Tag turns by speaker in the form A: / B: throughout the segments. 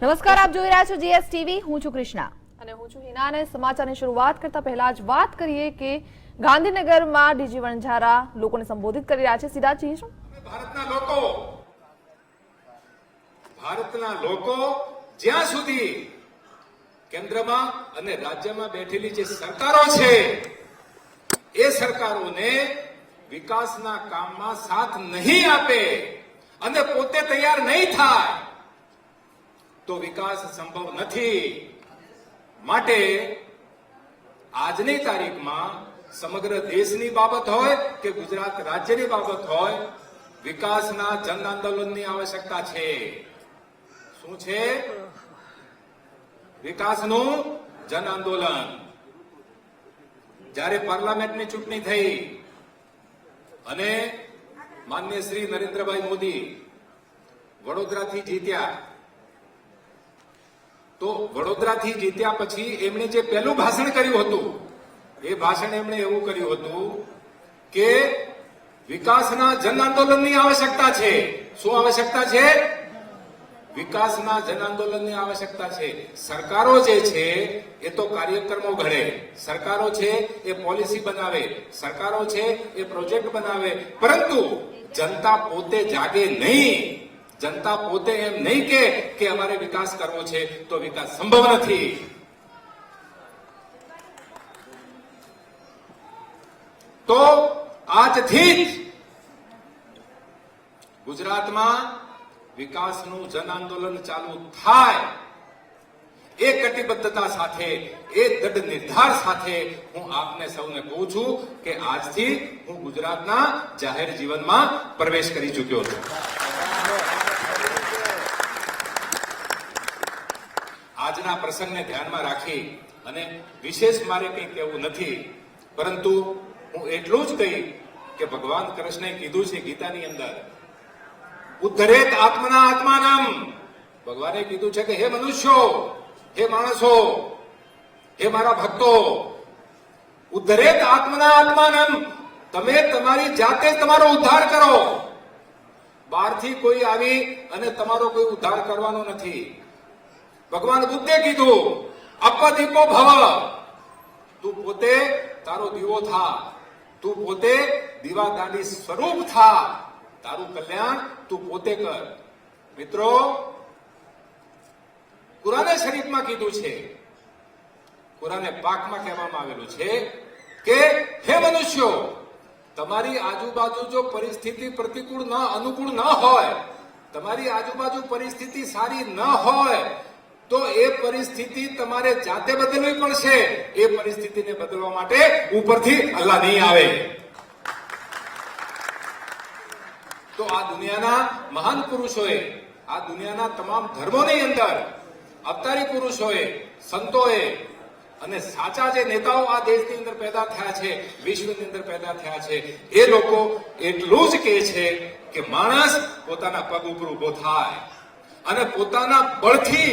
A: નમસ્કાર આપ જોઈ રહ્યા છો જીએસ ટીવી હું છું કૃષ્ણા.
B: અને હું છું હિના અને સમાચારની શરૂઆત કરતા પહેલા જ વાત કરીએ કે ગાંધીનગરમાં ડીજી વણઝારા લોકોને સંબોધિત કરી રહ્યા છે. સીધા જઈશું
C: ભારતના લોકો. ભારતના લોકો જ્યાં સુધી કેન્દ્રમાં અને રાજ્યમાં બેઠેલી જે સરકારો છે એ સરકારોને વિકાસના કામમાં સાથ નહીં આપે અને પોતે તૈયાર નહીં થાય તો વિકાસ સંભવ નથી. માટે આજની તારીખમાં સમગ્ર દેશની બાબત હોય કે ગુજરાત રાજ્યની બાબત હોય, વિકાસના જન આંદોલનની આવશ્યકતા છે. શું છે? વિકાસનું જન આંદોલન. જ્યારે પાર્લામેન્ટની ચૂંટણી થઈ અને માન્ય શ્રી નરેન્દ્રભાઈ મોદી વડોદરાથી જીત્યા તો વડોદરાથી જીત્યા પછી એમણે જે પહેલું ભાષણ કર્યું હતું, એ ભાષણ એમણે એવું કર્યું હતું કે વિકાસના જન આંદોલનની આવશ્યકતા છે. શું આવશ્યકતા છે? વિકાસના જન આંદોલનની આવશ્યકતા છે. સરકારો જે છે, એ તો કાર્યક્રમો ઘડે. સરકારો છે, એ પોલિસી બનાવે. સરકારો છે, એ પ્રોજેક્ટ બનાવે. પરંતુ જનતા પોતે જાગે નહીં. જનતા પોતે એમ નહીં કે અમારે વિકાસ કરવો છે તો વિકાસ સંભવ નથી. તો આજથી ગુજરાતમાં વિકાસનું જન આંદોલન ચાલુ થાય. એ કટિબદ્ધતા સાથે, એ દૃઢ નિર્ધાર સાથે હું આપને સૌને કહું છું કે આજથી હું ગુજરાતના જાહેર જીવનમાં પ્રવેશ કરી ચૂક્યો છું. આજના પ્રસંગને ધ્યાનમાં રાખી અને વિશેષ મારે કંઈ કહેવું નથી, પરંતુ હું એટલું જ કહી કે ભગવાન કૃષ્ણે કીધું છે ગીતાની અંદર, ઉદ્ધરેત આત્મના આત્માનમ. ભગવાને કીધું છે કે, હે મનુષ્યો, હે માણસો, હે મારા ભક્તો, ઉદ્ધરેત આત્મના આત્માનમ, તમે તમારી જાતે તમારો ઉદ્ધાર કરો. બહારથી કોઈ આવી અને તમારો કોઈ ઉદ્ધાર કરવાનો નથી. ભગવાન બુદ્ધે કીધું, અપદીપો ભવ. તું પોતે તારો દીવો થા. તું પોતે દીવા સ્વરૂપ થા. તારું કલ્યાણ તું પોતે કર. મિત્રો, કુરાને શરીફમાં કીધું છે, કુરાને પાકમાં કહેવામાં આવેલું છે કે, હે મનુષ્યો, તમારી આજુબાજુ જો પરિસ્થિતિ પ્રતિકૂળ ન, અનુકૂળ ન હોય, તમારી આજુબાજુ પરિસ્થિતિ સારી ન હોય તો એ પરિસ્થિતિ તમારે જાતે બદલવી પડશે. એ પરિસ્થિતિને બદલવા માટે ઉપરથી અલ્લાહ નહીં આવે. તો આ દુનિયાના મહાન પુરુષોએ, આ દુનિયાના તમામ ધર્મોની અંદર અવતારી પુરુષોએ, સંતોએ અને સાચા જે નેતાઓ આ દેશની અંદર પેદા થયા છે, વિશ્વની અંદર પેદા થયા છે, એ લોકો એટલું જ કહે છે કે માણસ પોતાના પગ ઉપર ઊભો થાય અને પોતાના બળથી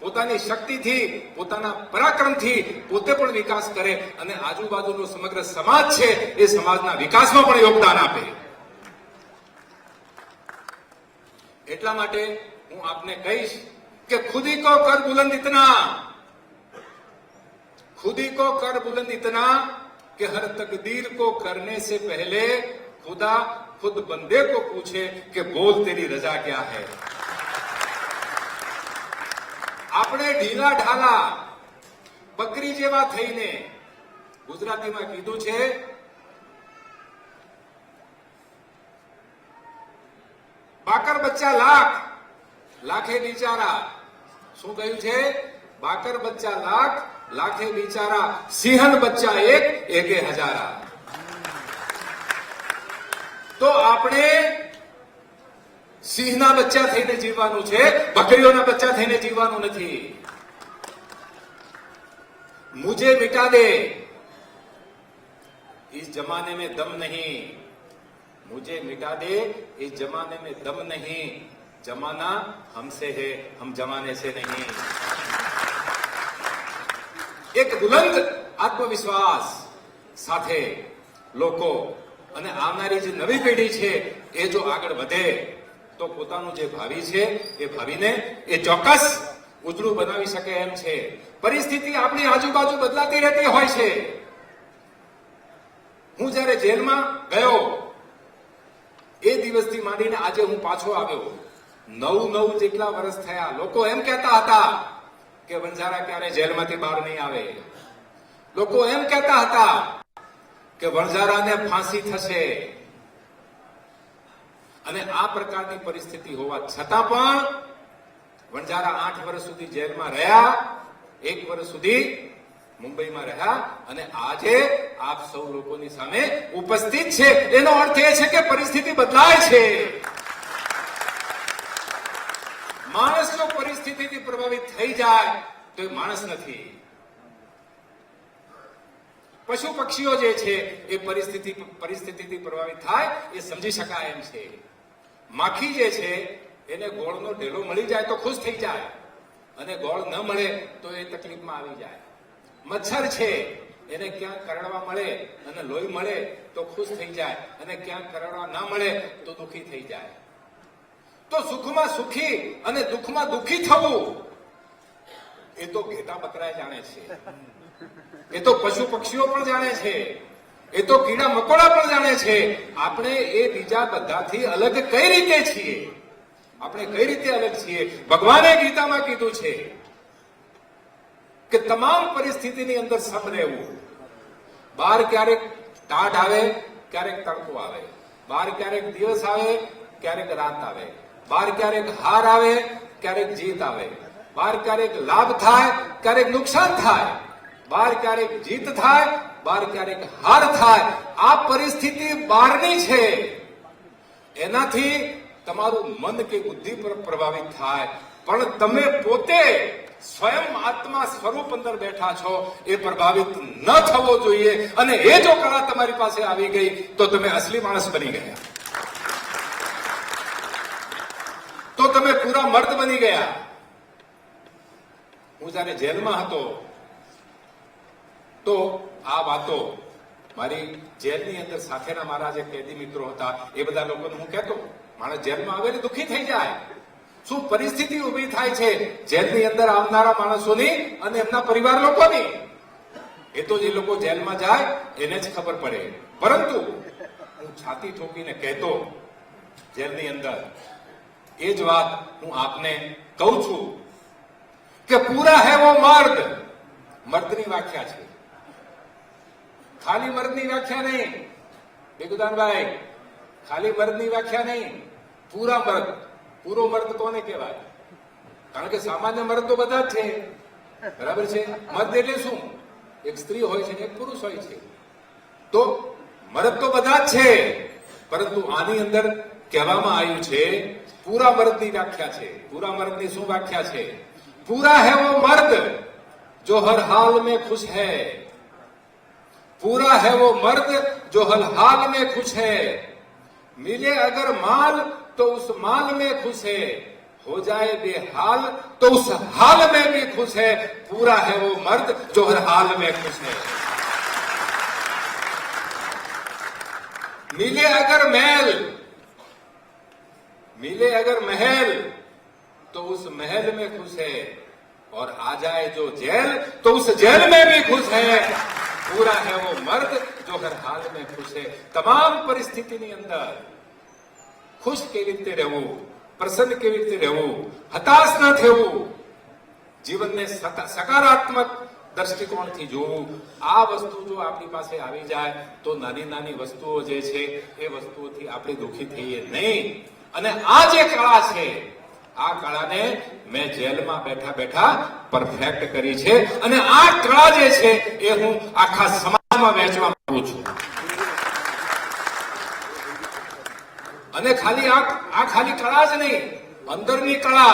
C: પોતાની શક્તિથી પોતાના પરાક્રમથી પોતે પણ વિકાસ કરે અને આજુબાજુનો સમગ્ર સમાજ છે એ સમાજના વિકાસમાં પણ યોગદાન આપે એટલા માટે હું આપને કહીશ કે ખુદી કો કર બુલંદ ઇતના खुदी को कर बुलंद इतना कि हर तकदीर को करने से पहले खुदा खुद बंदे को पूछे कि बोल तेरी रजा क्या है આપણે ઢીલા ઢાલા બકરી જેવા થઈને ગુજરાતીમાં કીધું છે, બાકર બચ્ચા લાખ, લાખે બિચારા. શું કહ્યું છે? બાકર બચ્ચા લાખ, લાખે બિચારા, સિંહણ બચ્ચા એક, એકે હજારા. તો આપણે સિંહના બચ્ચા થઈને જીવવાનું છે બકરીઓના બચ્ચા થઈને જીવવાનું નથી. મુજે મિટા દે. इस जमाने में दम नहीं मुझे मिटा दे इस जमाने में दम नहीं जमाना हमसे है हम जमाने से नहीं એક બુલંદ આત્મવિશ્વાસ સાથે લોકો અને આવનારી જે નવી પેઢી છે, એ જો આગળ વધે તો પોતાનું જે ભાવિ છે, એ ભાવિને એ ચોક્કસ ઉજળું બનાવી શકે એમ છે. પરિસ્થિતિ આપણી આજુબાજુ બદલાતી રહેતી હોય છે. હું જ્યારે જેલમાં ગયો, એ દિવસથી માંડીને આજે હું પાછો આવ્યો. નવ નવ જેટલા વર્ષ થયા. લોકો એમ કહેતા હતા કે વણઝારા ક્યારે જેલમાંથી બહાર નહીં આવે. લોકો એમ કહેતા હતા કે વણઝારાને ફાંસી થશે. અને આ પ્રકારની પરિસ્થિતિ હોવા છતાં પણ વણઝારા આઠ વર્ષ સુધી જેલમાં રહ્યા, એક વર્ષ સુધી મુંબઈમાં રહ્યા અને આજે આપ સૌ લોકોની સામે ઉપસ્થિત છે. એનો અર્થ એ છે કે પરિસ્થિતિ બદલાય છે. માણસ પરિસ્થિતિથી પ્રભાવિત થઈ જાય તો એ માણસ નથી. પશુ પક્ષીઓ જે છે, એ પરિસ્થિતિ, પરિસ્થિતિથી પ્રભાવિત થાય એ સમજી શકાય એમ છે. માખી જે છે, એને ગોળનો ઢેલો મળી જાય તો ખુશ થઈ જાય. અને ગોળ ન મળે તો એ તકલીફમાં આવી જાય. મચ્છર છે, એને ક્યાં કરડવા મળે અને લોહી મળે તો ખુશ થઈ જાય. અને ક્યાં કરડવા ના મળે તો દુખી થઈ જાય. તો સુખમાં સુખી અને દુઃખમાં દુઃખી થવું, એ તો ઘેટા બકરા જાણે છે. એ તો પશુ પક્ષીઓ પણ જાણે છે. એ તો કીડા મકોડા પણ જાણે છે. આપણે એ બીજા બધાથી અલગ કઈ રીતે છીએ? આપણે કઈ રીતે અલગ છીએ? ભગવાને ગીતામાં કીધું છે કે તમામ પરિસ્થિતિની અંદર સમ રહેવું. બહાર ક્યારેક ટાઢ આવે, ક્યારેક તડકો આવે. બહાર ક્યારેક દિવસ આવે, ક્યારેક રાત આવે. બહાર ક્યારેક હાર આવે, ક્યારેક જીત આવે. બહાર ક્યારેક લાભ થાય, ક્યારેક નુકસાન થાય. બહાર ક્યારેક જીત થાય, બાર ક્યારેક હાર થાય. આ પરિસ્થિતિ બહારની છે. એનાથી તમારું મન કે બુદ્ધિ પર પ્રભાવિત થાય. પણ તમે પોતે સ્વયં આત્મા સ્વરૂપ અંદર બેઠા છો, એ પ્રભાવિત ન થવો જોઈએ. અને એ જો કળા તમારી પાસે આવી ગઈ, તો તમે અસલી માણસ બની ગયા. તો તમે પૂરા મર્દ બની ગયા. હું જયારે જેલમાં હતો તો આ વાતો મારી જેલની અંદર સાથેના મારા જે કેદી મિત્રો હતા, એ બધા લોકોને હું કહેતો માણસ જેલમાં આવે ને દુઃખી થઈ જાય. શું પરિસ્થિતિ ઊભી થાય છે જેલની અંદર આવનારા માણસોની અને એમના પરિવાર લોકોની? એ તો જે લોકો જેલમાં જાય, એને જ ખબર પડે. પરંતુ હું છાતી ઠોકીને કહેતો, જેલની અંદર, એ જ વાત હું આપને કહું છું કે પૂરા હે વો મર્દ. મર્દની વ્યાખ્યા છે. ખાલી મર્દની વ્યાખ્યા નહીં. ભેગુદાનભાઈ ખાલી મર્દની વ્યાખ્યા નહીં. પૂરા મર્દ. પૂરો મર્દ કોને કહેવાય? કારણ કે સામાન્ય મર્દ તો બધા જ છે. બરાબર છે? મર્દ એટલે શું? એક સ્ત્રી હોય છે એક પુરુષ હોય છે. તો મર્દ તો બધા જ છે. પરંતુ આની અંદર કહેવામાં આવ્યું છે, પૂરા મર્દની વ્યાખ્યા છે. પૂરા મર્દની શું વ્યાખ્યા છે? પૂરા હે વો મર્દ, જો હર હાલ મેં ખુશ હૈ. पूरा है वो मर्द जो हर हाल में खुश है। मिले अगर माल तो उस माल में खुश है। हो जाए बेहाल तो उस हाल में भी खुश है। पूरा है वो मर्द जो हर हाल में खुश है। मिले अगर महल, मिले अगर महल तो उस महल में खुश है। और आ जाए जो जेल तो उस जेल में भी खुश है। पूरा है वो मर्द जो हर हाल में खुश है તમામ પરિસ્થિતિની અંદર ખુશ કેવી રીતે રહેવું પ્રસન્ન કેવી રીતે રહેવું હતાશ ન થવું જીવનને સકા- સકારાત્મક દ્રષ્ટિકોણથી જોવું આ વસ્તુ જો આપણી પાસે આવી જાય તો નાની નાની વસ્તુઓ જે છે એ વસ્તુઓથી આપણે દુઃખી થઈએ નહીં અને આ જે કળા છે આ કળાને મેં જેલમાં બેઠા બેઠા પરફેક્ટ કરી છે. અને આ કળા જે છે, એ હું આખા સમાજમાં વહેંચવા માંગુ છું. અને ખાલી આ ખાલી કળા જ નહીં, અંદરની કળા.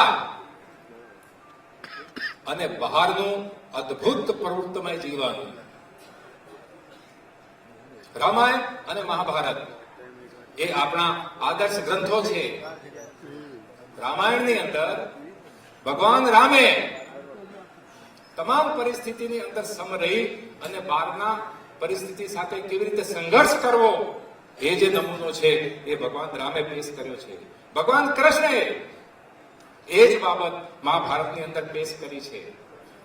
C: અને બહારનું અદ્ભુત પ્રવૃત્તમય જીવન. રામાયણ અને મહાભારત એ આપણા આદર્શ ગ્રંથો છે. રામાયણની અંદર ભગવાન રામે તમામ પરિસ્થિતિની અંદર સમ રહી અને બહારના પરિસ્થિતિ સાથે કેવી રીતે સંઘર્ષ કરવો, એ જે નમૂનો છે, એ ભગવાન રામે પેશ કર્યો છે. ભગવાન કૃષ્ણએ એ જ બાબત મહાભારતની અંદર પેશ કરી છે.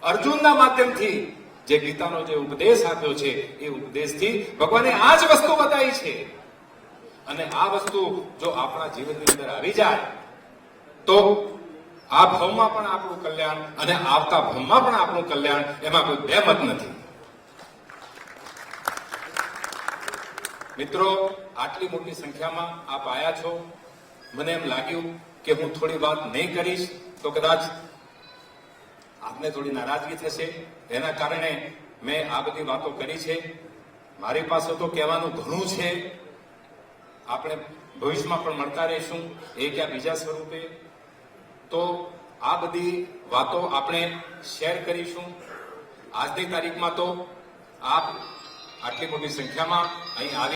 C: અર્જુનના માધ્યમથી જે ગીતાનો જે ઉપદેશ આપ્યો છે, એ ઉપદેશથી ભગવાને આ જ વસ્તુ બતાવી છે. અને આ વસ્તુ જો આપણા જીવનની અંદર આવી જાય તો આ ભવમાં પણ આપણું કલ્યાણ અને આવતા ભવમાં પણ આપણું કલ્યાણ, એમાં કોઈ બે મત નથી. મિત્રો, આટલી મોટી સંખ્યામાં આપ આયા છો. મને એમ લાગ્યું કે હું થોડી વાત નહીં કરીશ, તો કદાચ આપને થોડી નારાજગી થશે. એના કારણે મેં આ બધી વાતો કરી છે. મારી પાસે તો કહેવાનું ઘણું છે. આપણે ભવિષ્યમાં પણ મળતા રહીશું. એ ક્યાં બીજા સ્વરૂપે. તો આ બધી વાતો આપણે શેર કરીશું. આજની તારીખમાં તો આપ આટલી મોટી સંખ્યામાં અહીં આવી